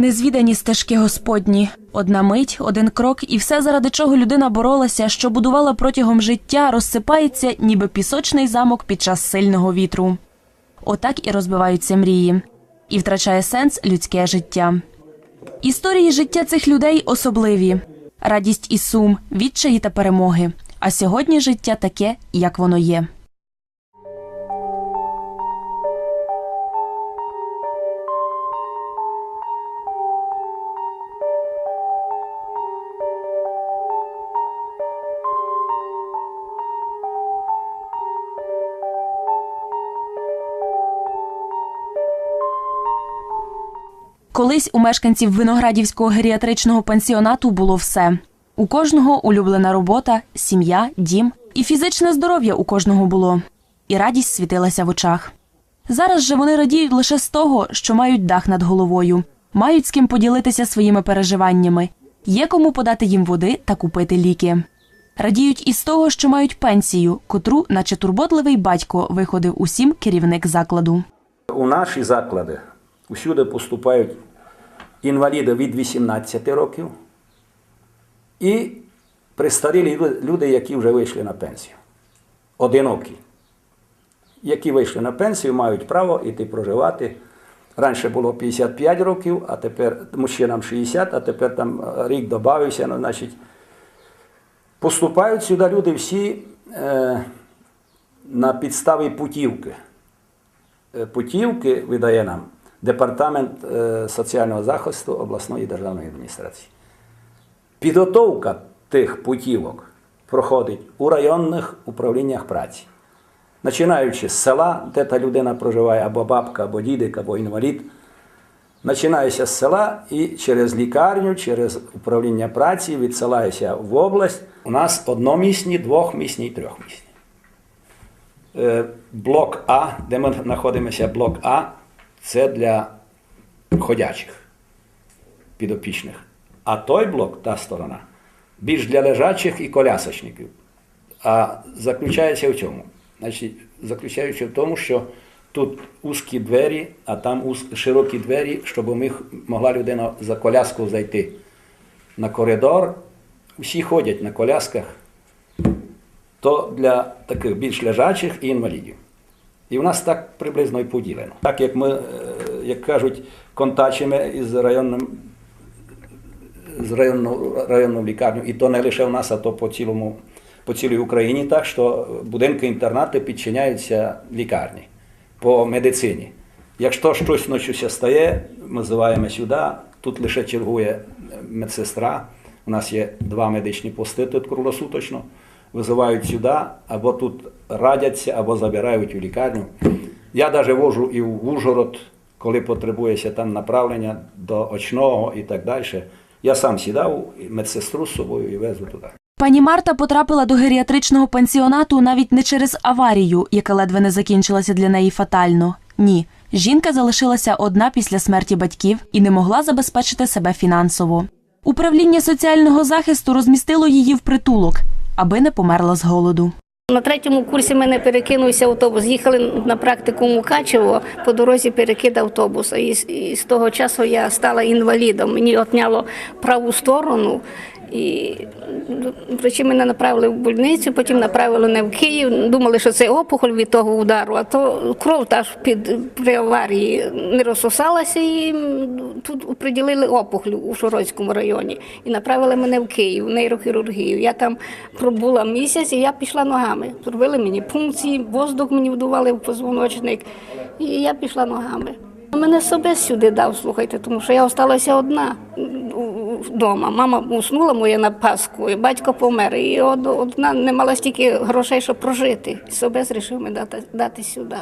Незвідані стежки Господні. Одна мить, один крок, і все, заради чого людина боролася, що будувала протягом життя, розсипається, ніби пісочний замок під час сильного вітру. Отак і розбиваються мрії, і втрачає сенс людське життя. Історії життя цих людей особливі: радість і сум, відчаї та перемоги. А сьогодні життя таке, як воно є. Колись у мешканців виноградівського геріатричного пансіонату було все: у кожного улюблена робота, сім'я, дім, і фізичне здоров'я у кожного було, і радість світилася в очах. Зараз же вони радіють лише з того, що мають дах над головою, мають з ким поділитися своїми переживаннями, є кому подати їм води та купити ліки. Радіють і з того, що мають пенсію, котру, наче турботливий батько, виходив усім керівник закладу. У наші заклади усюди поступають інваліди від 18 років і престарілі лю- люди, які вже вийшли на пенсію. Одинокі. Які вийшли на пенсію, мають право йти проживати. Раніше було 55 років, а тепер мужчинам 60, а тепер там е, рік додався. Ну, значить, поступають сюди люди всі е, на підставі путівки. Е, путівки видає нам Департамент е, соціального захисту обласної державної адміністрації. Підготовка тих путівок проходить у районних управліннях праці. Починаючи з села, де та людина проживає, або бабка, або дідик, або інвалід. Починається з села і через лікарню, через управління праці відсилається в область. У нас одномісні, двохмісні і трьохмісні. Е, Блок А, де ми знаходимося, блок А, це для ходячих підопічних. А той блок, та сторона, більш для лежачих і колясочників. А заключається в чому? Значить, заключається в тому, що тут узькі двері, а там уз- широкі двері, щоб міг, могла людина за коляску зайти на коридор. Всі ходять на колясках, то для таких більш лежачих і інвалідів. І в нас так приблизно і поділено. Так як ми, е, як кажуть, контачимо із районним з районну, районну лікарню, і то не лише в нас, а то по цілому, по цілій Україні, так що будинки інтернати підчиняються лікарні по медицині. Якщо щось ночі стає, ми зиваємо сюди, тут лише чергує медсестра. У нас є два медичні пости тут круглосуточно. Визивають сюди, або тут радяться, або забирають у лікарню. Я навіть вожу і в Ужгород, коли потребується там направлення до очного і так далі. Я сам сідав медсестру з собою і везу туди. Пані Марта потрапила до геріатричного пансіонату навіть не через аварію, яка ледве не закінчилася для неї фатально. Ні, жінка залишилася одна після смерті батьків і не могла забезпечити себе фінансово. Управління соціального захисту розмістило її в притулок, аби не померла з голоду. На третьому курсі мене перекинувся автобус. Їхали на практику Мукачево, по дорозі перекид автобуса. І з того часу я стала інвалідом. Мені отняло праву сторону. І ну, врачі мене направили в больницю, потім направили не в Київ. Думали, що це опухоль від того удару, а то кров та ж під при аварії не розсосалася і тут приділили опухоль у Шородському районі і направили мене в Київ, в нейрохірургію. Я там пробула місяць і я пішла ногами. Зробили мені пункції, воздух мені вдували в позвоночник, і я пішла ногами. Мене себе сюди дав, слухайте, тому що я осталася одна вдома. Мама уснула моя на Пасху, і батько помер. І од- одна не мала стільки грошей, щоб прожити. І себе зрішив мене дати, дати сюди.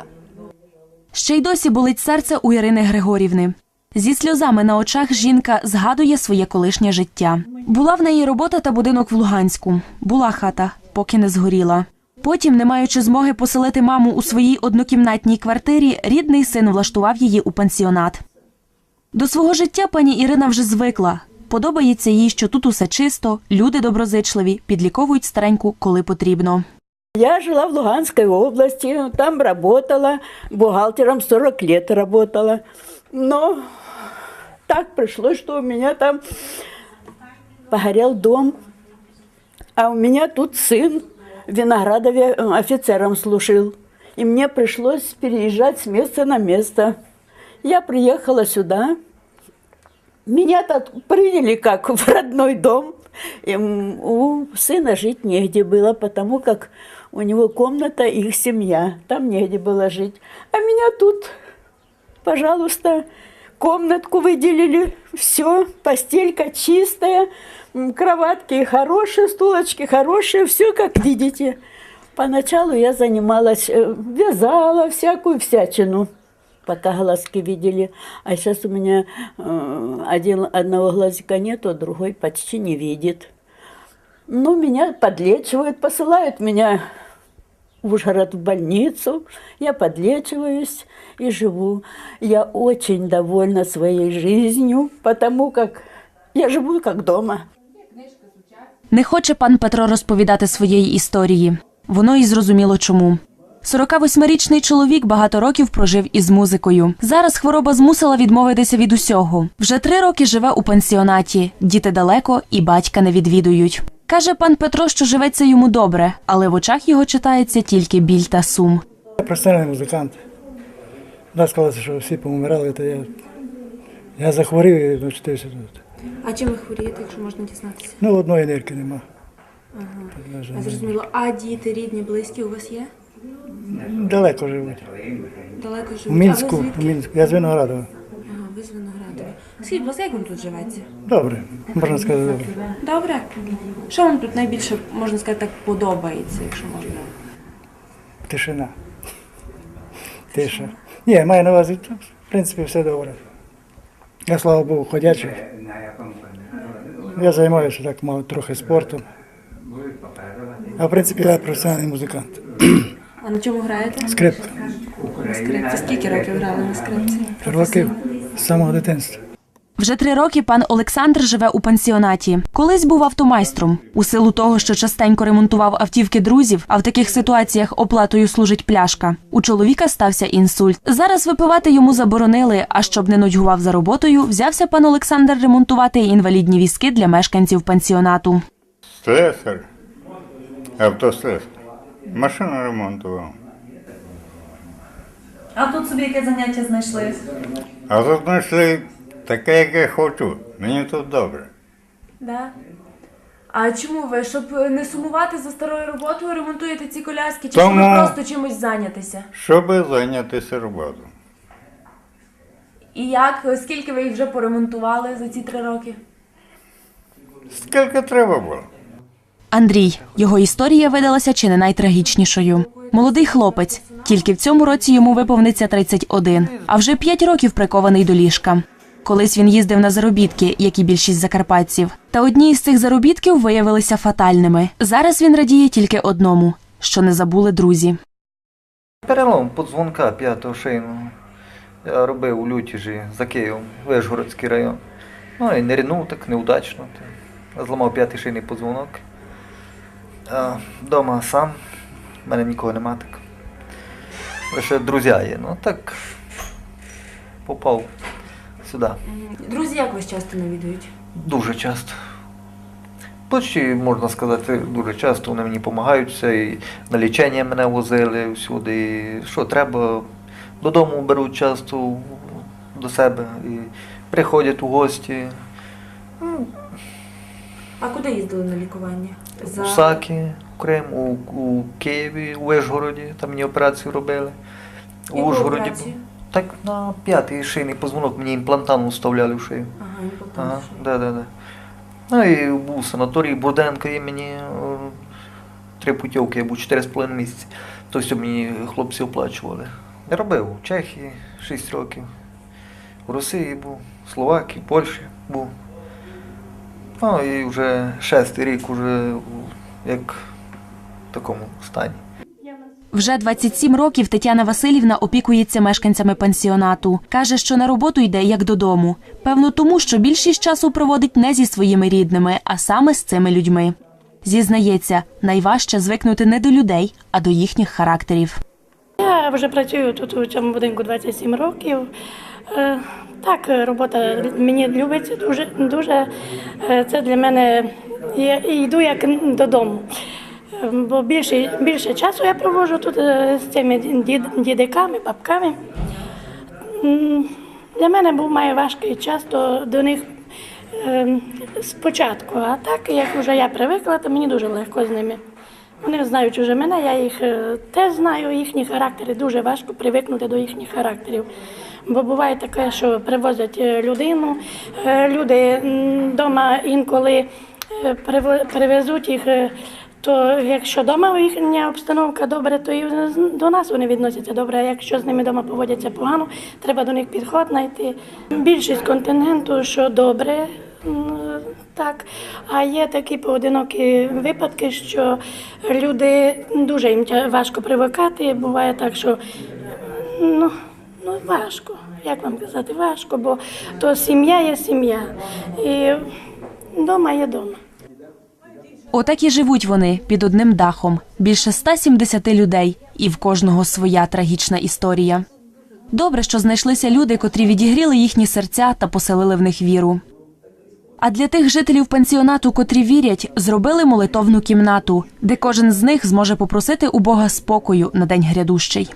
Ще й досі болить серце у Ірини Григорівни. Зі сльозами на очах жінка згадує своє колишнє життя. Була в неї робота та будинок в Луганську. Була хата, поки не згоріла. Потім, не маючи змоги поселити маму у своїй однокімнатній квартирі, рідний син влаштував її у пансіонат. До свого життя пані Ірина вже звикла. Подобається їй, що тут усе чисто, люди доброзичливі, підліковують стареньку, коли потрібно. Я жила в Луганской области, там работала, бухгалтером 40 лет работала. Но так пришлось, что у меня там погорел дом. А у меня тут сын в Виноградове э, офицером служил. И мне пришлось переезжать с места на место. Я приехала сюда. Меня тут приняли как в родной дом. И у сына жить негде было, потому как у него комната, их семья. Там негде было жить. А меня тут, пожалуйста, комнатку выделили. Все, постелька чистая, кроватки хорошие, стулочки хорошие, все как видите. Поначалу я занималась, э, вязала всякую всячину, пока глазки видели. А сейчас у меня э, один, одного глазика нету, а другой почти не видит. Ну, меня подлечивают, посылают меня в Ужгород в больницу. Я подлечиваюсь и живу. Я очень довольна своей жизнью, потому как я живу как дома. Не хоче пан Петро розповідати своєї історії. Воно і зрозуміло чому. 48-річний чоловік багато років прожив із музикою. Зараз хвороба змусила відмовитися від усього. Вже три роки живе у пансіонаті. Діти далеко і батька не відвідують. Каже пан Петро, що живеться йому добре, але в очах його читається тільки біль та сум. Я професіональний музикант. Да, сказалося, що всі помирали, то я, я захворів і навчився тут. А чим ви хворієте, якщо можна дізнатися? Ну, одної нирки нема. А зрозуміло, а діти, рідні, близькі у вас є? Далеко живуть. Далеко живуть? У Мінську, А ви у звідки? Мінську. Я з Виноградова. Ага, ви з Виноградова. Скажіть, будь ласка, як вам тут живеться? Добре, можна сказати, добре. Добре. Що вам тут найбільше, можна сказати, так подобається, якщо можна? Тишина. Тиша. Ні, маю на увазі, тут, в принципі, все добре. Я, слава Богу, ходячий. Я займаюся так мало трохи спортом. А в принципі я професіональний музикант. А на чому граєте? Скрипка. На скрипці. Скільки років грали на скрипці? Років з самого дитинства. Вже три роки пан Олександр живе у пансіонаті. Колись був автомайстром. У силу того, що частенько ремонтував автівки друзів, а в таких ситуаціях оплатою служить пляшка. У чоловіка стався інсульт. Зараз випивати йому заборонили. А щоб не нудьгував за роботою, взявся пан Олександр ремонтувати інвалідні візки для мешканців пансіонату. Слесар, автослесар. Машину ремонтував. А тут собі яке заняття знайшли? А тут знайшли таке, яке хочу. Мені тут добре. Да. А чому ви, щоб не сумувати за старою роботою, ремонтуєте ці коляски, чи Тому- щоб просто чимось зайнятися? Щоб зайнятися роботою. І як, скільки ви їх вже поремонтували за ці три роки? Скільки треба було? Андрій. Його історія видалася чи не найтрагічнішою. Молодий хлопець. Тільки в цьому році йому виповниться 31, а вже 5 років прикований до ліжка. Колись він їздив на заробітки, як і більшість закарпатців. Та одні із цих заробітків виявилися фатальними. Зараз він радіє тільки одному, що не забули друзі. Перелом подзвонка п'ятого шийного. Я робив у Лютіжі за Києвом, Вишгородський район. Ну і не ринув так неудачно. Зламав п'ятий шийний подзвонок. Дома сам, в мене нікого нема так. Лише друзі є. Ну так попав сюди. Друзі, як вас часто навідують? Дуже часто. Почти, можна сказати, дуже часто вони мені допомагають. І на лічення мене возили всюди. І що треба, додому беруть часто до себе і приходять у гості. А куди їздили на лікування? У Сакі, в Крим, у, у Києві, у Вишгороді, там мені операцію робили. У Яку Ужгороді. операцію? Так на п'ятий шийний позвонок мені імплантан вставляли в шию. Ага, Ага, да, да, да. Ну і був санаторій Бурденко і мені е, три путівки, я був 4,5 місяці. Тобто мені хлопці оплачували. Я робив у Чехії 6 років, у Росії був, Словакії, Польщі був. Ну і вже шестий рік уже як в такому стані. Вже 27 років Тетяна Васильівна опікується мешканцями пансіонату. Каже, що на роботу йде як додому. Певно, тому що більшість часу проводить не зі своїми рідними, а саме з цими людьми. Зізнається, найважче звикнути не до людей, а до їхніх характерів. Я вже працюю тут у цьому будинку 27 років. Е, Так, робота мені любиться дуже, дуже. Е, Це для мене я йду як додому. Е, Бо більше, більше часу я проводжу тут е, з цими дід, дідиками, бабками. Для мене був має важкий час до, до них е, спочатку. А так, як вже я привикла, то мені дуже легко з ними. Вони знають уже мене, я їх е, теж знаю, їхні характери. Дуже важко привикнути до їхніх характерів. Бо буває таке, що привозять е, людину, е, люди вдома інколи е, привезуть їх. То якщо вдома їхня обстановка добре, то і до нас вони відносяться добре. А якщо з ними вдома поводяться погано, треба до них підход знайти. Більшість контингенту, що добре, так. А є такі поодинокі випадки, що люди дуже їм важко привикати. Буває так, що ну, ну важко. Як вам казати, важко, бо то сім'я є сім'я. І вдома є вдома. Отак і живуть вони під одним дахом. Більше 170 людей, і в кожного своя трагічна історія. Добре, що знайшлися люди, котрі відігріли їхні серця та поселили в них віру. А для тих жителів пансіонату, котрі вірять, зробили молитовну кімнату, де кожен з них зможе попросити у Бога спокою на день грядущий.